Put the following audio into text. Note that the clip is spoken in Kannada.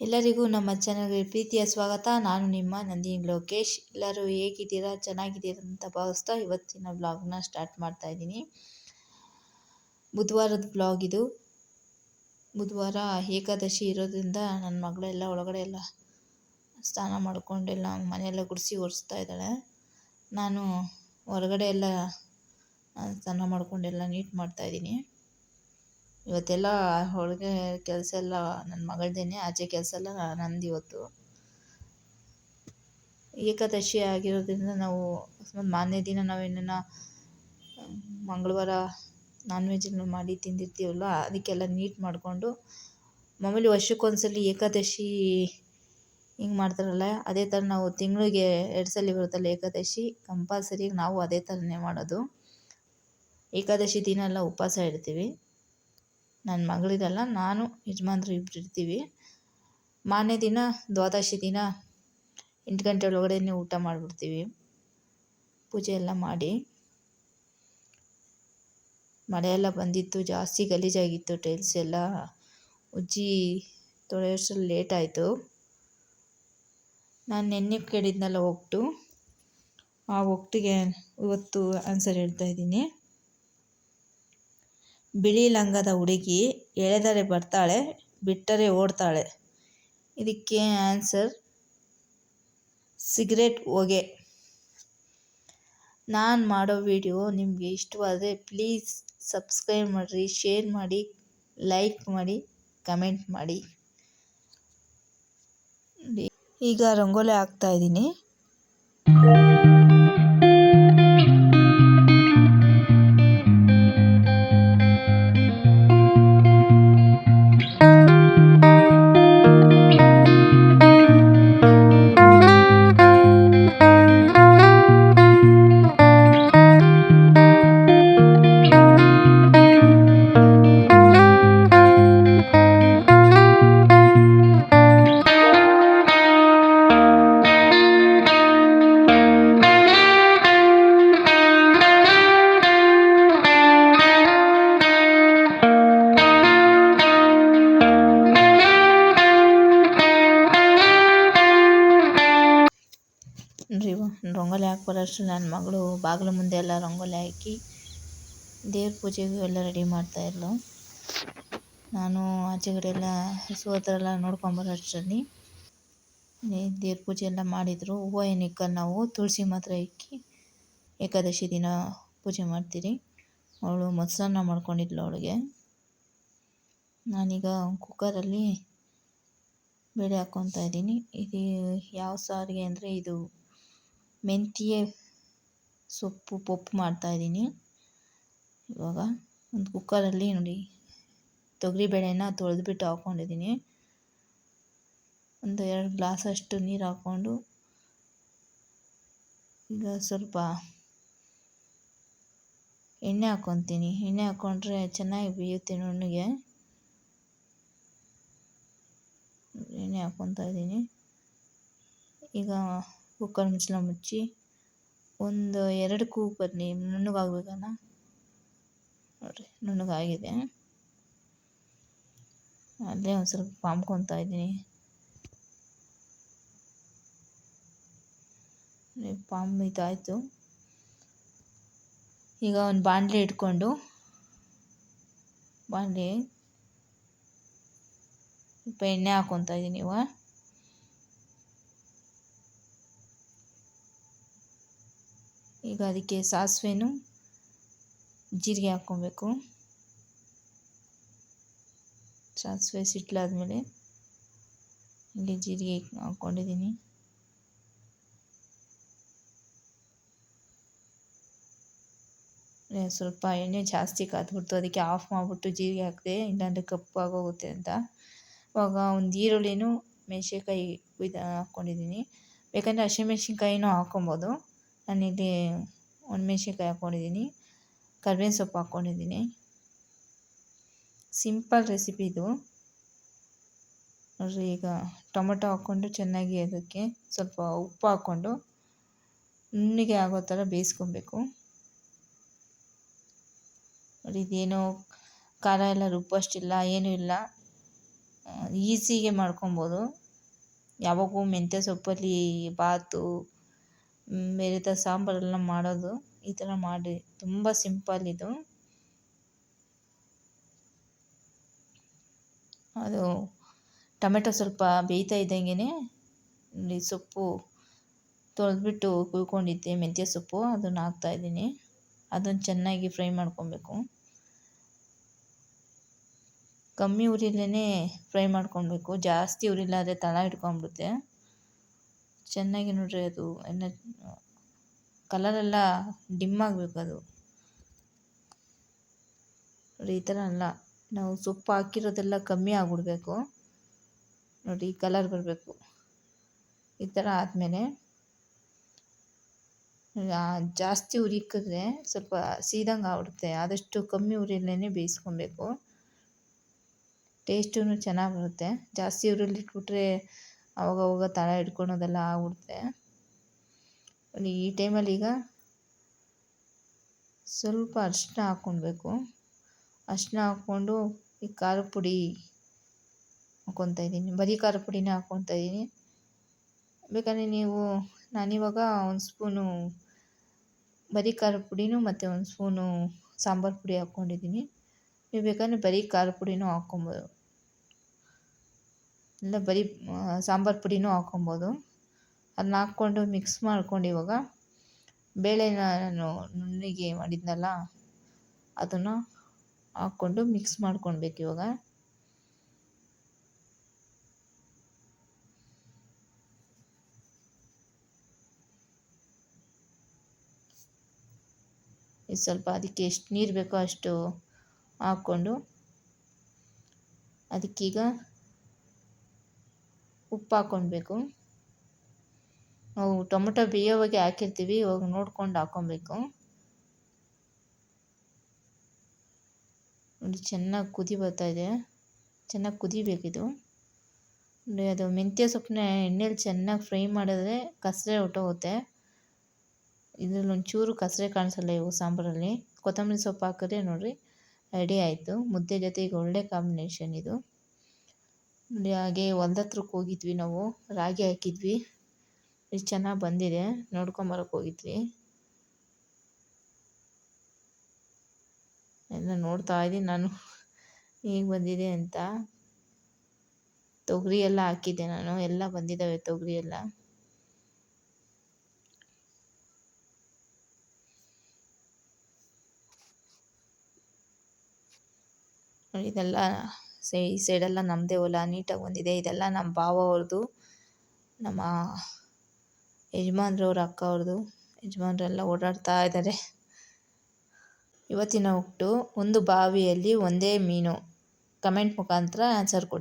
ಎಲ್ಲರಿಗೂ ನಮ್ಮ ಚಾನಲ್ಗೆ ಪ್ರೀತಿಯ ಸ್ವಾಗತ. ನಾನು ನಿಮ್ಮ ನಂದಿನಿ ಲೋಕೇಶ್. ಎಲ್ಲರೂ ಹೇಗಿದ್ದೀರಾ? ಚೆನ್ನಾಗಿದ್ದೀರಾ ಅಂತ ಭಾವಿಸ್ತಾ ಇವತ್ತಿನ ಬ್ಲಾಗ್ನ ಸ್ಟಾರ್ಟ್ ಮಾಡ್ತಾ ಇದ್ದೀನಿ. ಬುಧವಾರದ ಬ್ಲಾಗ್ ಇದು. ಬುಧವಾರ ಏಕಾದಶಿ ಇರೋದ್ರಿಂದ ನನ್ನ ಮಗಳೆಲ್ಲ ಒಳಗಡೆ ಎಲ್ಲ ಸ್ನಾನ ಮಾಡಿಕೊಂಡೆಲ್ಲ ಮನೆಯೆಲ್ಲ ಗುಡಿಸಿ ಒರೆಸ್ತಾ ಇದ್ದಾಳೆ. ನಾನು ಹೊರಗಡೆ ಎಲ್ಲ ಸ್ನಾನ ಮಾಡ್ಕೊಂಡೆಲ್ಲ ನೀಟ್ ಮಾಡ್ತಾಯಿದ್ದೀನಿ ಇವತ್ತೆಲ್ಲ ಹೋಳಿಗೆ ಕೆಲಸ ಎಲ್ಲ ನನ್ನ ಮಗಳದೇನೆ, ಆಚೆ ಕೆಲಸ ಎಲ್ಲ ನಂದು ಇವತ್ತು. ಏಕಾದಶಿ ಆಗಿರೋದ್ರಿಂದ ನಾವು ಮಾರನೇ ದಿನ ನಾವೇನ ಮಂಗಳವಾರ ನಾನ್ ವೆಜ್ ಮಾಡಿ ತಿಂದಿರ್ತೀವಲ್ಲ ಅದಕ್ಕೆಲ್ಲ ನೀಟ್ ಮಾಡಿಕೊಂಡು ಮಾಮೂಲಿ ವರ್ಷಕ್ಕೊಂದ್ಸಲಿ ಏಕಾದಶಿ ಹಿಂಗೆ ಮಾಡ್ತಾರಲ್ಲ, ಅದೇ ಥರ ನಾವು ತಿಂಗಳಿಗೆ ಎರಡು ಸಲ ಬರುತ್ತಲ್ಲ ಏಕಾದಶಿ ಕಂಪಲ್ಸರಿ ನಾವು ಅದೇ ಥರನೇ ಮಾಡೋದು. ಏಕಾದಶಿ ದಿನ ಎಲ್ಲ ಉಪವಾಸ ಇರ್ತೀವಿ ನನ್ನ ಮಗಳಿರಲ್ಲ ನಾನು ಯಜಮಾನ್ರು ಇಬ್ಬರು ಇರ್ತೀವಿ. ಮಾರನೇ ದಿನ ದ್ವಾದಶಿ ದಿನ ಎಂಟು ಗಂಟೆ ಒಳಗಡೆನೇ ಊಟ ಮಾಡಿಬಿಡ್ತೀವಿ. ಪೂಜೆ ಎಲ್ಲ ಮಾಡಿ. ಮಳೆ ಎಲ್ಲ ಬಂದಿತ್ತು, ಜಾಸ್ತಿ ಗಲೀಜಾಗಿತ್ತು ಟೈಲ್ಸ್ ಎಲ್ಲ ಉಜ್ಜಿ ತೊಳೆಯೋಷ್ಟ್ರಲ್ಲಿ ಲೇಟ್ ಆಯಿತು. ನಾನು ನೆನ್ನೆ ಕೇಳಿದ್ನಲ್ಲ ಒಗ್ಟು ಆ ಒಟ್ಟಿಗೆ ಇವತ್ತು ಆನ್ಸರ್ ಹೇಳ್ತಾ ಇದ್ದೀನಿ. ಬಿಳಿ ಲಂಗದ ಹುಡುಗಿ ಎಳೆದರೆ ಬರ್ತಾಳೆ, ಬಿಟ್ಟರೆ ಓಡ್ತಾಳೆ. ಇದಕ್ಕೆ ಆನ್ಸರ್, ಸಿಗರೇಟ್ ಹೊಗೆ. ನಾನು ಮಾಡೋ ವಿಡಿಯೋ ನಿಮಗೆ ಇಷ್ಟವಾದರೆ ಪ್ಲೀಸ್ ಸಬ್ಸ್ಕ್ರೈಬ್ ಮಾಡಿರಿ, ಶೇರ್ ಮಾಡಿ, ಲೈಕ್ ಮಾಡಿ, ಕಮೆಂಟ್ ಮಾಡಿ. ಈಗ ರಂಗೋಲಿ ಹಾಕ್ತಾಯಿದ್ದೀನಿ ರಂಗೋಲಿ ಹಾಕಿ ಬರೋಷ್ಟು ನನ್ನ ಮಗಳು ಬಾಗಿಲು ಮುಂದೆ ಎಲ್ಲ ರಂಗೋಲಿ ಹಾಕಿ ದೇವ್ರ ಪೂಜೆಗೂ ಎಲ್ಲ ರೆಡಿ ಮಾಡ್ತಾಯಿದ್ಲು ನಾನು ಆಚೆ ಕಡೆ ಎಲ್ಲ ಹಸು ಹತ್ರ ಎಲ್ಲ ನೋಡ್ಕೊಂಬರೋ ಅಷ್ಟರಲ್ಲಿ ದೇವ್ರ ಪೂಜೆ ಎಲ್ಲ ಮಾಡಿದರು. ಹೂವು ಏನು ಇಕ್ಕಲ್ಲ ನಾವು ತುಳಸಿ ಮಾತ್ರ ಇಕ್ಕಿ ಏಕಾದಶಿ ದಿನ ಪೂಜೆ ಮಾಡ್ತೀರಿ. ಅವಳು ಮೊಸರನ್ನ ಮಾಡ್ಕೊಂಡಿದ್ಲು ಅವಳಿಗೆ. ನಾನೀಗ ಕುಕ್ಕರಲ್ಲಿ ಬೇಳೆ ಹಾಕ್ಕೊತಾ ಇದ್ದೀನಿ. ಇದು ಯಾವ ಸಾರಿಗೆ ಅಂದರೆ ಇದು ಮೆಂತ್ಯ ಸೊಪ್ಪು ಪಪ್ಪು ಮಾಡ್ತಾಯಿದ್ದೀನಿ ಇವಾಗ ಒಂದು ಕುಕ್ಕರಲ್ಲಿ ನೋಡಿ ತೊಗರಿಬೇಳೆನ ತೊಳೆದ್ಬಿಟ್ಟು ಹಾಕ್ಕೊಂಡಿದ್ದೀನಿ ಒಂದು ಎರಡು ಗ್ಲಾಸಷ್ಟು ನೀರು ಹಾಕ್ಕೊಂಡು ಈಗ ಸ್ವಲ್ಪ ಎಣ್ಣೆ ಹಾಕ್ಕೊತೀನಿ. ಎಣ್ಣೆ ಹಾಕ್ಕೊಂಡ್ರೆ ಚೆನ್ನಾಗಿ ಬೇಯುತ್ತೆ ನುಣ್ಣಗೆ. ಎಣ್ಣೆ ಹಾಕ್ಕೊತಾ ಇದ್ದೀನಿ. ಈಗ ಕುಕ್ಕರ್ ಮುಚ್ಚಳ ಮುಚ್ಚಿ ಒಂದು ಎರಡು ಕೂಗು ಬರಲಿ ನುಣ್ಣಗಾಗಬೇಕಲ್ಲ ನೋಡಿರಿ, ನುಣ್ಣಗಾಗಿದೆ. ಅಲ್ಲೇ ಒಂದು ಸ್ವಲ್ಪ ಪಾಮ್ಕೊತಾ ಇದ್ದೀನಿ. ಪಾಮ್ ಇದಾಯಿತು. ಈಗ ಒಂದು ಬಾಣಲೆ ಇಟ್ಕೊಂಡು ಬಾಣಲೆ ಸ್ವಲ್ಪ ಎಣ್ಣೆ ಹಾಕ್ಕೊತಾ ಇದ್ದೀನಿ ಇವಾಗ. ಈಗ ಅದಕ್ಕೆ ಸಾಸಿವೆನೂ ಜೀರಿಗೆ ಹಾಕ್ಕೊಬೇಕು. ಸಾಸಿವೆ ಸಿಟ್ಲಾದಮೇಲೆ ಇಲ್ಲಿ ಜೀರಿಗೆ ಹಾಕ್ಕೊಂಡಿದ್ದೀನಿ. ಸ್ವಲ್ಪ ಎಣ್ಣೆ ಜಾಸ್ತಿ ಕಾದ್ಬಿಡ್ತು. ಅದಕ್ಕೆ ಆಫ್ ಮಾಡಿಬಿಟ್ಟು ಜೀರಿಗೆ ಹಾಕಿದೆ ಇಲ್ಲಾಂದರೆ ಕಪ್ಪಾಗೋಗುತ್ತೆ ಅಂತ. ಇವಾಗ ಒಂದು ಈರುಳ್ಳಿನೂ, ಮೆಣಸಿನ್ಕಾಯಿ ಕುಯ್ದು ಹಾಕ್ಕೊಂಡಿದ್ದೀನಿ. ಬೇಕಂದರೆ ಹಸಿಮೆಣ್ಸಿನ್ಕಾಯಿನೂ ಹಾಕ್ಕೊಬೋದು. ನಾನಿಲ್ಲಿ ಒಣಮೆಣ್ಸಿನ್ಕಾಯಿ ಹಾಕ್ಕೊಂಡಿದ್ದೀನಿ, ಕರ್ಬೇವಿನ ಸೊಪ್ಪು ಹಾಕ್ಕೊಂಡಿದ್ದೀನಿ. ಸಿಂಪಲ್ ರೆಸಿಪಿ ಇದು. ನೋಡಿರಿ, ಈಗ ಟೊಮೆಟೊ ಹಾಕ್ಕೊಂಡು ಚೆನ್ನಾಗಿ ಅದಕ್ಕೆ ಸ್ವಲ್ಪ ಉಪ್ಪು ಹಾಕ್ಕೊಂಡು ನುಣ್ಣಿಗೆ ಆಗೋ ಥರ ಬೇಯಿಸ್ಕೊಬೇಕು. ನೋಡಿ, ಇದೇನೋ ಖಾರ ಎಲ್ಲ ರುಬ್ಬಷ್ಟಿಲ್ಲ ಏನೂ ಇಲ್ಲ. ಈಸಿಗೆ ಮಾಡ್ಕೊಬೋದು. ಯಾವಾಗೂ ಮೆಂತ್ಯ ಸೊಪ್ಪಲ್ಲಿ ಬಾತು ಬೇರೆ ಥರ ಸಾಂಬಾರೆಲ್ಲ ಮಾಡೋದು ಈ ಥರ ಮಾಡಿ. ತುಂಬ ಸಿಂಪಲ್ ಇದು. ಅದು ಟೊಮೆಟೊ ಸ್ವಲ್ಪ ಬೇಯ್ತಾ ಇದ್ದಂಗೆ ನೋಡಿ ಸೊಪ್ಪು ತೊಳೆದ್ಬಿಟ್ಟು ಕುಯ್ಕೊಂಡಿದ್ದೆ, ಮೆಂತ್ಯ ಸೊಪ್ಪು ಅದನ್ನು ಹಾಕ್ತಾಯಿದ್ದೀನಿ ಅದನ್ನು ಚೆನ್ನಾಗಿ ಫ್ರೈ ಮಾಡ್ಕೊಬೇಕು. ಕಮ್ಮಿ ಉರಿಲೇ ಫ್ರೈ ಮಾಡ್ಕೊಬೇಕು. ಜಾಸ್ತಿ ಉರಿಲಾದರೆ ತಳ ಹಿಡ್ಕೊಂಬಿಡುತ್ತೆ ಚೆನ್ನಾಗಿ ನೋಡ್ರಿ ಅದು. ಎಲ್ಲ ಕಲರೆಲ್ಲ ಡಿಮ್ ಆಗಬೇಕು ಅದು. ನೋಡಿ ಈ ಥರ ಅಲ್ಲ. ನಾವು ಸೊಪ್ಪು ಹಾಕಿರೋದೆಲ್ಲ ಕಮ್ಮಿ ಆಗಿಬಿಡ್ಬೇಕು. ನೋಡಿ ಈ ಕಲರ್ ಬರಬೇಕು. ಈ ಥರ ಆದಮೇಲೆ ಜಾಸ್ತಿ ಉರಿಕಿದ್ರೆ ಸ್ವಲ್ಪ ಸೀದಂಗೆ ಆಗ್ಬಿಡುತ್ತೆ. ಆದಷ್ಟು ಕಮ್ಮಿ ಉರಿಯಲ್ಲೇ ಬೇಯಿಸ್ಕೊಬೇಕು. ಟೇಸ್ಟೂ ಚೆನ್ನಾಗಿ ಬರುತ್ತೆ. ಜಾಸ್ತಿ ಉರಿಲಿ ಇಟ್ಬಿಟ್ರೆ ಅವಾಗವಾಗ ತಳ ಹಿಡ್ಕೊಳೋದೆಲ್ಲ ಆಗ್ಬಿಡುತ್ತೆ. ಈ ಟೈಮಲ್ಲಿ ಈಗ ಸ್ವಲ್ಪ ಅರಿಶಿನ ಹಾಕ್ಕೊಳ್ಬೇಕು. ಅರಿಶಿನ ಹಾಕ್ಕೊಂಡು ಈ ಖಾರ ಪುಡಿ ಹಾಕ್ಕೊತಾ ಇದ್ದೀನಿ. ಬರೀ ಖಾರ ಪುಡಿನೇ ಹಾಕ್ಕೊತಾ ಇದ್ದೀನಿ. ಬೇಕಾದ್ರೆ ನೀವು, ನಾನಿವಾಗ ಒಂದು ಸ್ಪೂನು ಬರೀ ಖಾರ ಪುಡಿನೂ ಮತ್ತು ಒಂದು ಸ್ಪೂನು ಸಾಂಬಾರು ಪುಡಿ ಹಾಕ್ಕೊಂಡಿದ್ದೀನಿ. ನೀವು ಬೇಕಾದ್ರೆ ಬರೀ ಖಾರ ಪುಡಿನೂ ಹಾಕ್ಕೊಬೋದು. ಇಲ್ಲ ಬರೀ ಸಾಂಬಾರು ಪುಡಿನೂ ಹಾಕ್ಕೊಬೋದು. ಅದನ್ನ ಹಾಕ್ಕೊಂಡು ಮಿಕ್ಸ್ ಮಾಡ್ಕೊಂಡು ಇವಾಗ ಬೇಳೆನ ನಾನು ನುಣ್ಣಗೆ ಮಾಡಿದ್ನಲ್ಲ, ಅದನ್ನು ಹಾಕ್ಕೊಂಡು ಮಿಕ್ಸ್ ಮಾಡ್ಕೊಳ್ಬೇಕು ಇವಾಗ. ಸ್ವಲ್ಪ ಅದಕ್ಕೆ ಎಷ್ಟು ನೀರು ಬೇಕೋ ಅಷ್ಟು ಹಾಕ್ಕೊಂಡು ಅದಕ್ಕೀಗ ಉಪ್ಪು ಹಾಕ್ಕೊಳ್ಬೇಕು. ನಾವು ಟೊಮೊಟೊ ಬೇಯೋವಾಗೆ ಹಾಕಿರ್ತೀವಿ, ಇವಾಗ ನೋಡ್ಕೊಂಡು ಹಾಕ್ಕೊಬೇಕು ನೋಡಿ, ಚೆನ್ನಾಗಿ ಕುದಿ ಬರ್ತಾ ಇದೆ. ಚೆನ್ನಾಗಿ ಕುದಿಬೇಕಿದು ಅದು ಮೆಂತ್ಯ ಸೊಪ್ಪನ್ನ ಎಣ್ಣೆಲಿ ಚೆನ್ನಾಗಿ ಫ್ರೈ ಮಾಡಿದ್ರೆ ಕಸರೆ ಹೊಟ್ಟೋಗುತ್ತೆ. ಇದರಲ್ಲಿ ಒಂಚೂರು ಕಸರೆ ಕಾಣಿಸಲ್ಲ ಇವು ಸಾಂಬಾರಲ್ಲಿ. ಕೊತ್ತಂಬರಿ ಸೊಪ್ಪು ಹಾಕಿದ್ರೆ ನೋಡಿರಿ ರೆಡಿ ಆಯಿತು. ಮುದ್ದೆ ಜೊತೆಗೆ ಒಳ್ಳೆ ಕಾಂಬಿನೇಷನ್ ಇದು. ಹಾಗೆ ಹೊಲ್ದ ಹತ್ರಕ್ಕೆ ಹೋಗಿದ್ವಿ ನಾವು. ರಾಗಿ ಹಾಕಿದ್ವಿ. ಎಷ್ಟು ಚೆನ್ನಾಗಿ ಬಂದಿದೆ. ನೋಡ್ಕೊಂಬರಕ್ಕೆ ಹೋಗಿದ್ವಿ. ಎಲ್ಲ ನೋಡ್ತಾ ಇದ್ದೀನಿ ನಾನು. ಹೇಗೆ ಬಂದಿದೆ ಅಂತ. ತೊಗರಿ ಎಲ್ಲ ಹಾಕಿದ್ದೆ ನಾನು. ಎಲ್ಲ ಬಂದಿದ್ದಾವೆ ತೊಗರಿ ಎಲ್ಲ. ಇದೆಲ್ಲ ಈ ಸೈಡೆಲ್ಲ ನಮ್ಮದೇ ಹೊಲ ನೀಟಾಗಿ ಬಂದಿದೆ. ಇದೆಲ್ಲ ನಮ್ಮ ಭಾವ ಅವ್ರದ್ದು ನಮ್ಮ ಯಜಮಾನ್ರವ್ರ ಅಕ್ಕ ಅವ್ರದ್ದು ಯಜಮಾನ್ರೆಲ್ಲ ಓಡಾಡ್ತಾ ಇದ್ದಾರೆ ಇವತ್ತಿನ ಒಟ್ಟು ಒಂದು ಬಾವಿಯಲ್ಲಿ ಒಂದೇ ಮೀನು. ಕಮೆಂಟ್ ಮುಖಾಂತರ ಆನ್ಸರ್ ಕೊಡಿ.